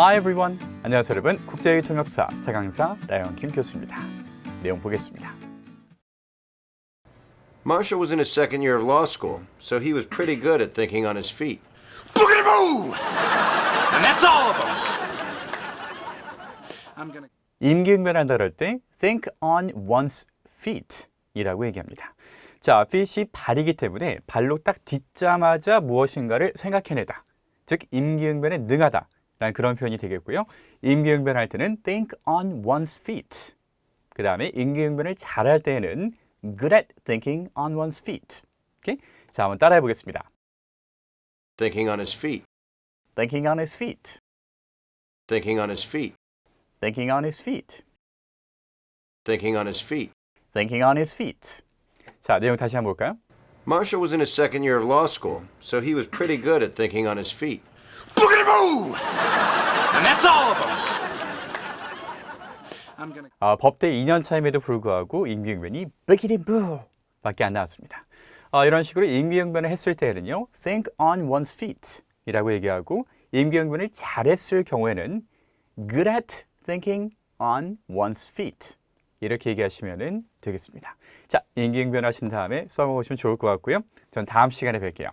Hi everyone. 안녕하세요 여러분. 국제외 통역사 스타 강사 라이언 김 교수입니다. 내용 보겠습니다. Marshall was in his second year of law school, so he was pretty good at thinking on his feet. Boogity boo! And that's all of them. I'm gonna. 임기응변한다 그럴 때 think on one's feet 이라고 얘기합니다. 자, feet이 발이기 때문에 발로 딱 딛자마자 무엇인가를 생각해내다. 즉, 임기응변에 능하다. 라는 그런 표현이 되겠고요. 임기응변할 때는 think on one's feet. 그 다음에 임기응변을 잘할 때에는 good at thinking on one's feet. 오케이? 자, 한번 따라해 보겠습니다. Thinking on his feet. thinking on his feet. Thinking on his feet. thinking on his feet. Thinking on his feet. thinking on his feet. 자, 내용 다시 한번 볼까요? Marshall was in his second year of law school, so he was pretty good at thinking on his feet. Boogity boo! And that's all of them. I'm gonna. 아, 법대 2년 차임에도 불구하고 임기응변이 삐기리부 밖에 안 나왔습니다. 아, 이런 식으로 임기응변을 했을 때는요, think on one's feet 이라고 얘기하고 임기응변을 잘했을 경우에는 good at thinking on one's feet 이렇게 얘기하시면 되겠습니다. 자, 임기응변 하신 다음에 써먹으시면 좋을 것 같고요. 전 다음 시간에 뵐게요.